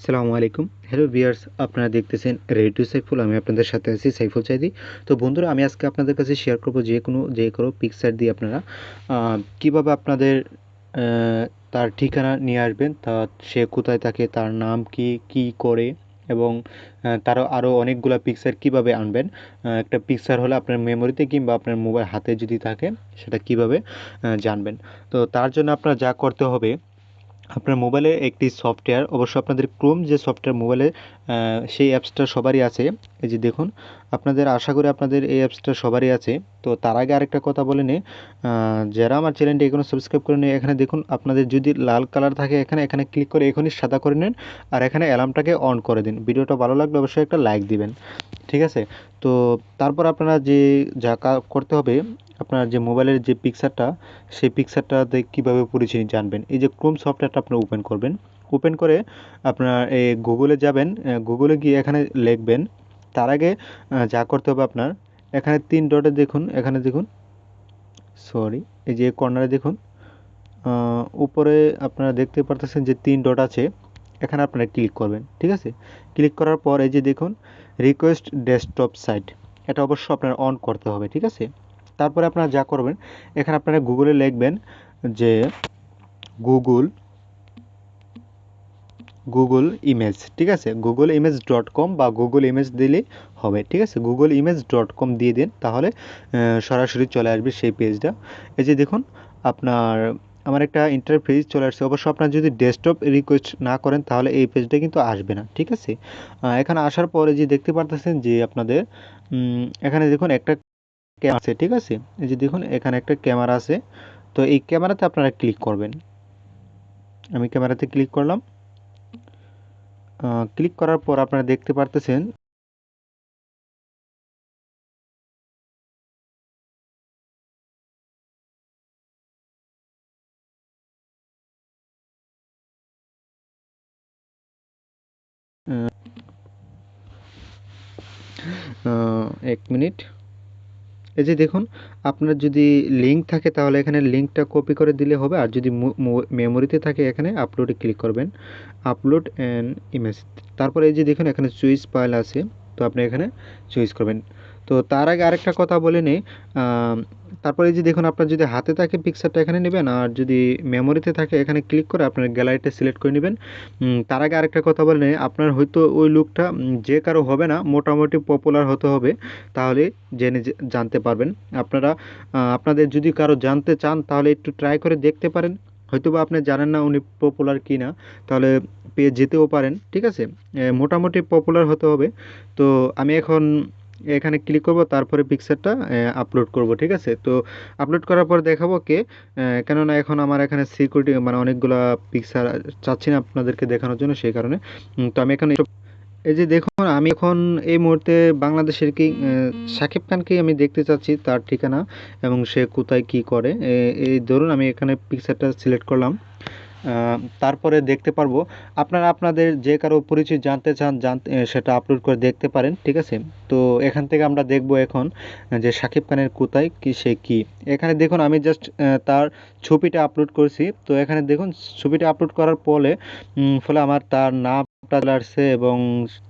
সালামু আলাইকুম। Hello viewers আপনারা দেখতেছেন রেডিও সাইফুল আমি আপনাদের সাথে আছি সাইফুল চাইদি তো বন্ধুরা, আমি আজকে আপনাদের কাছে শেয়ার করব যে কোনো যে কোনো পিকচার দিয়ে আপনারা কীভাবে আপনাদের তার ঠিকানা নিয়ে আসবেন, তা সে কোথায় থাকে, তার নাম কি কি করে, এবং তারও আরও অনেকগুলো পিকচার কীভাবে আনবেন একটা পিকচার হলে আপনার মেমোরিতে কিংবা আপনার মোবাইল হাতে যদি থাকে, সেটা কীভাবে জানবেন। তো তার জন্য আপনার যা করতে হবে আপনার মোবাইলে একটি সফটওয়্যার, অবশ্য আপনাদের ক্রোম যে সফটওয়্যার মোবাইলে সেই অ্যাপসটা সবারই আছে। এই যে দেখুন, আপনাদের আশা করি আপনাদের এই অ্যাপসটা সবারই আছে। তো তার আগে আরেকটা কথা বলে নিই যারা আমার চ্যানেলটি এখনও সাবস্ক্রাইব করে নিই এখানে দেখুন, আপনাদের যদি লাল কালার থাকে, এখানে এখানে ক্লিক করে এখনই সাদা করে নিন আর এখানে অ্যালার্মটাকে অন করে দিন। ভিডিওটা ভালো লাগলে অবশ্যই একটা লাইক দিবেন। ঠিক আছে? তো তারপর আপনারা যে, যা করতে হবে আপনার যে মোবাইলের যে পিকচারটা সেই পিকচারটাতে কীভাবে পরিচিতি জানবেন? এই যে ক্রোম সফটওয়্যারটা আপনি ওপেন করবেন। ওপেন করে আপনার এই গুগলে যাবেন গুগলে গিয়ে এখানে লিখবেন, তার আগে যা করতে হবে আপনার, এখানে তিন ডটে দেখুন, এখানে দেখুন সরি এই যে কর্নারে দেখুন উপরে আপনারা দেখতে পারতেছেন যে তিন ডট আছে, এখানে আপনারা ক্লিক করবেন, ঠিক আছে? ক্লিক করার পর এই যে দেখুন রিকোয়েস্ট ডেস্কটপ সাইট এটা অবশ্য আপনার অন করতে হবে, ঠিক আছে? তারপরে আপনারা যা করবেন, এখানে আপনারা গুগলে লিখবেন যে গুগল গুগল ইমেজ ঠিক আছে? গুগল ইমেজ ডট কম বা গুগল ইমেজ দিলে হবে, ঠিক আছে? গুগল ইমেজ ডট কম দিয়ে দিন, তাহলে সরাসরি চলে আসবে সেই পেজটা এই যে দেখুন, আপনার, আমার একটা ইন্টারফেস চলে আসছে। অবশ্য আপনার যদি ডেস্কটপ রিকোয়েস্ট না করেন, তাহলে এই পেজটা কিন্তু আসবে না, ঠিক আছে? এখানে আসার পরে যে দেখতে পারতেছেন যে আপনাদের এখানে দেখুন একটা আছে, ঠিক আছে? এই যে দেখুন, এখানে একটা ক্যামেরা আছে। তো এই ক্যামেরাতে আপনারা ক্লিক করবেন। আমি ক্যামেরাতে ক্লিক করলাম। ক্লিক করার পর আপনারা দেখতে পারতেছেন এক মিনিট। এই যে দেখুন, আপনার যদি লিঙ্ক থাকে তাহলে এখানে লিঙ্কটা কপি করে দিলে হবে। আর যদি মেমোরিতে থাকে এখানে আপলোডে ক্লিক করবেন। আপলোড অ্যান্ড ইমেজ তারপরে এই যে দেখুন, এখানে সুইচ ফাইল আছে। তো আপনি এখানে চুইস করবেন। তো তার আগে আরেকটা কথা বলে নিই তারপরে যে দেখুন, আপনার যদি হাতে থাকে পিকচারটা এখানে নেবেন, আর যদি মেমোরিতে থাকে, এখানে ক্লিক করে আপনার গ্যালারিটা সিলেক্ট করে নেবেন। তার আগে আরেকটা কথা বলে নিই, আপনার হয়তো ওই লুকটা যে কারও হবে না, মোটামুটি পপুলার হতে হবে, তাহলে জেনে জানতে পারবেন। আপনারা আপনাদের যদি কারও জানতে চান, তাহলে একটু ট্রাই করে দেখতে পারেন। হয়তো বা আপনি জানেন না উনি পপুলার কি না তাহলে পেয়ে যেতেও পারেন, ঠিক আছে? মোটামুটি পপুলার হতে হবে। তো আমি এখন এখানে ক্লিক করব, তারপরে পিকচারটা আপলোড করব, ঠিক আছে? তো আপলোড করার পর দেখাবো কে কেননা এখন আমার এখানে সিকিউরিটি মানে অনেকগুলো পিকচার চাচ্ছি না আপনাদেরকে দেখানোর জন্য, সেই কারণে। তো আমি এখানে এই যে দেখুন আমি এখন এই মুহূর্তে বাংলাদেশের কি আহ, শাকিব খানকেই আমি দেখতে চাচ্ছি তার ঠিকানা এবং সে কোথায় কি করে। এই ধরুন আমি এখানে পিকচারটা সিলেক্ট করলাম। তারপরে দেখতে পারব। আপনারা আপনাদের যে কারও পরিচয় জানতে চান জানতে সেটা আপলোড করে দেখতে পারেন ঠিক আছে? তো এখান থেকে আমরা দেখব এখন যে শাকিব খানের কোথায় কি সে কি। এখানে দেখুন আমি জাস্ট তার ছবিটা আপলোড করছি। তো এখানে দেখুন ছবিটা আপলোড করার ফলে ফলে আমার তার নামটা চলে আসছে এবং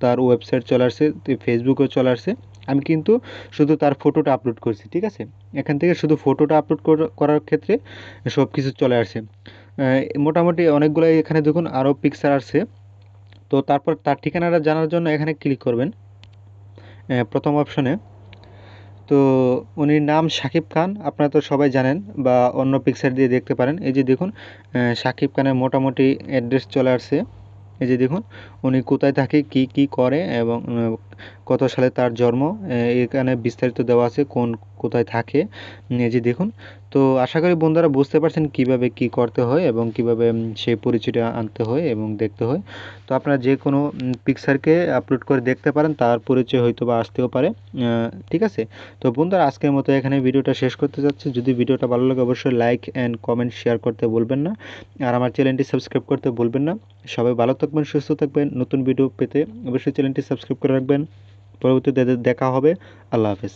তার ওয়েবসাইট চলে আসছে ফেসবুকেও চলে আসছে। আমি কিন্তু শুধু তার ফটোটা আপলোড করছি, ঠিক আছে? এখান থেকে শুধু ফটোটা আপলোড করার ক্ষেত্রে সব কিছু চলে আসছে। মোটামুটি অনেকগুলাই এখানে দেখুন আরও পিকচার আসছে। তো তারপর তার ঠিকানাটা জানার জন্য এখানে ক্লিক করবেন। প্রথম অপশনে তো উনির নাম শাকিব খান, আপনারা তো সবাই জানেন বা অন্য পিকচার দিয়ে দেখতে পারেন। এই যে দেখুন শাকিব খানের মোটামুটি অ্যাড্রেস চলে আসছে। এই যে দেখুন, উনি কোথায় থাকে, কি কি করে এবং কত সালে তার জন্ম এখানে বিস্তারিত দেওয়া আছে, কোন কোথায় থাকে যে দেখুন। তো আশা করি বন্ধুরা বুঝতে পারছেন কীভাবে কি করতে হয় এবং কীভাবে সেই পরিচয়টা আনতে হয় এবং দেখতে হয়। তো আপনারা যে কোনো পিকচারকে আপলোড করে দেখতে পারেন, তার পরিচয় হয়তো বা আসতেও পারে। ঠিক আছে? তো বন্ধুরা, আজকের মতো এখানে ভিডিওটা শেষ করতে যাচ্ছি। যদি ভিডিওটা ভালো লাগে, অবশ্যই লাইক অ্যান্ড কমেন্ট শেয়ার করতে বলবেন না। আর আমার চ্যানেলটি সাবস্ক্রাইব করতে বলবেন না। সবাই ভালো থাকবেন, সুস্থ থাকবেন। নতুন ভিডিও পেতে অবশ্যই চ্যানেলটি সাবস্ক্রাইব করে রাখবেন। পরবর্তীতে দেখা হবে। আল্লাহ হাফেজ।